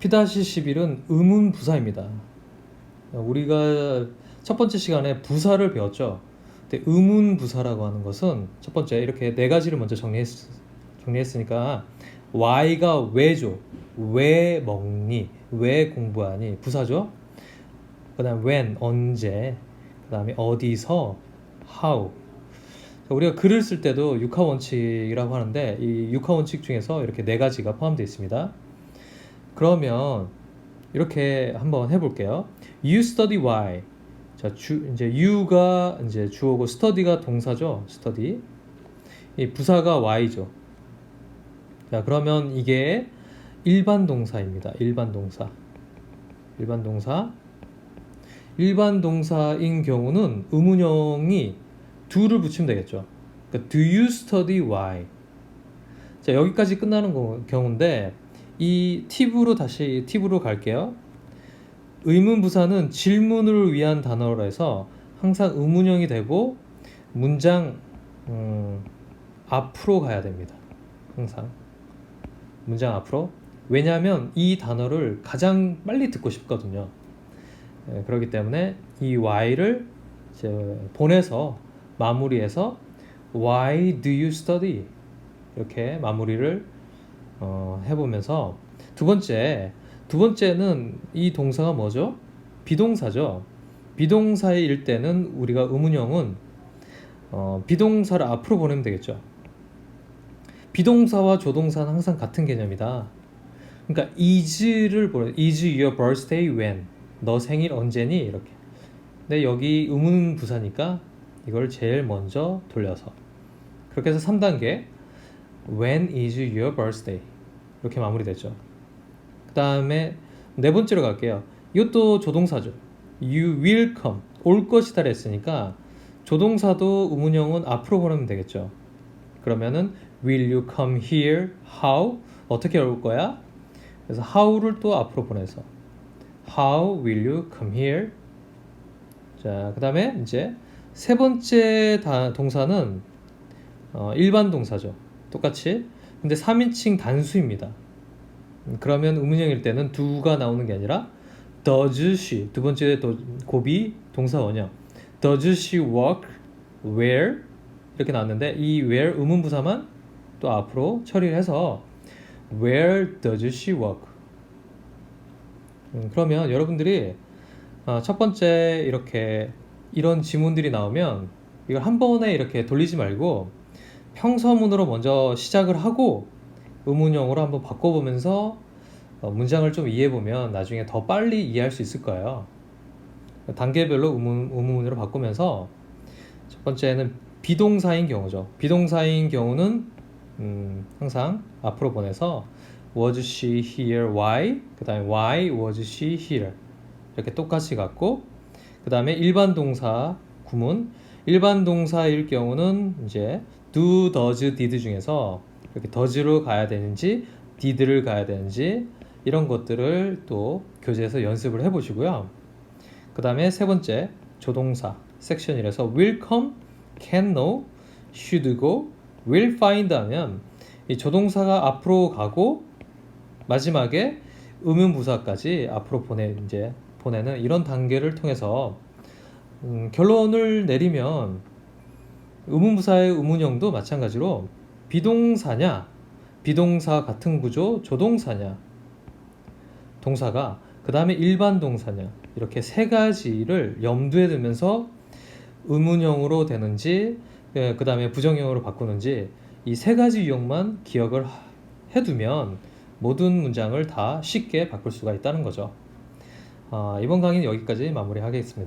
P-11은 의문 부사입니다. 우리가 첫 번째 시간에 부사를 배웠죠. 근데 의문 부사라고 하는 것은 첫 번째 이렇게 네 가지를 먼저 정리했, 정리했으니까 Y가 왜죠? 왜 먹니? 왜 공부하니? 부사죠. 그다음 when 언제? 그다음에 어디서 how. 우리가 글을 쓸 때도 육하 원칙이라고 하는데 이 육하 원칙 중에서 이렇게 네 가지가 포함되어 있습니다. 그러면 이렇게 한번 해볼게요. You study why. 자, 주, 이제 you가 이제 주어고 study가 동사죠. study. 이 부사가 why죠. 자, 그러면 이게 일반 동사입니다. 일반 동사. 일반 동사. 일반 동사인 경우는 의문형이 do를 붙이면 되겠죠. 그러니까 do you study why? 자, 여기까지 끝나는 거- 경우인데 이 팁으로 다시 팁으로 갈게요. 의문 부사는 질문을 위한 단어라 해서 항상 의문형이 되고 문장 음, 앞으로 가야 됩니다. 항상 문장 앞으로 왜냐하면 이 단어를 가장 빨리 듣고 싶거든요. 예, 그렇기 때문에 이 why를 보내서 마무리해서 Why do you study? 이렇게 마무리를 어, 해보면서 두 번째 두 번째는 이 동사가 뭐죠? 비동사죠. 비동사일 때는 우리가 의문형은 어, 비동사를 앞으로 보내면 되겠죠. 비동사와 조동사는 항상 같은 개념이다. 그러니까 is를 보내 is your birthday when 너 생일 언제니 이렇게. 근데 여기 의문 부사니까 이걸 제일 먼저 돌려서 그렇게 해서 3단계 when is your birthday 이렇게 마무리됐죠. 그 다음에 네 번째로 갈게요. 이것도 조동사죠. You will come 올 것이다 했으니까 조동사도 의문형은 앞으로 보내면 되겠죠. 그러면은 will you come here? How? 어떻게 올 거야? 그래서 how를 또 앞으로 보내서 How will you come here? 자, 그 다음에 이제 세 번째 다, 동사는 어, 일반 동사죠. 똑같이. 근데 3인칭 단수입니다. 음, 그러면 의문형일 때는 do가 나오는 게 아니라 does she 두 번째 도, 고비 동사 원형 does she work where 이렇게 나왔는데 이 where 의문 부사만 또 앞으로 처리를 해서 where does she work 음, 그러면 여러분들이 어, 첫 번째 이렇게 이런 지문들이 나오면 이걸 한 번에 이렇게 돌리지 말고 평서문으로 먼저 시작을 하고 의문형으로 한번 바꿔보면서 어, 문장을 좀 이해해보면 나중에 더 빨리 이해할 수 있을 거예요. 단계별로 의문, 의문문으로 바꾸면서 첫 번째는 비동사인 경우죠. 비동사인 경우는 음, 항상 앞으로 보내서 was she here why 그 다음에 why was she here 이렇게 똑같이 갖고 그 다음에 일반 동사 구문 일반 동사일 경우는 이제 do, does, did 중에서 이렇게 does로 가야 되는지 did를 가야 되는지 이런 것들을 또 교재에서 연습을 해보시고요. 그 다음에 세 번째 조동사 섹션이라서 will come, can know, should go, will find 하면 이 조동사가 앞으로 가고 마지막에 의문부사까지 앞으로 보내 이제 보내는 이런 단계를 통해서 음, 결론을 내리면 의문부사의 의문형도 마찬가지로 비동사냐 비동사 같은 구조 조동사냐 동사가 그 다음에 일반 동사냐 이렇게 세 가지를 염두에 두면서 의문형으로 되는지 그 다음에 부정형으로 바꾸는지 이 세 가지 유형만 기억을 하- 해두면 모든 문장을 다 쉽게 바꿀 수가 있다는 거죠. 아, 이번 강의는 여기까지 마무리하겠습니다.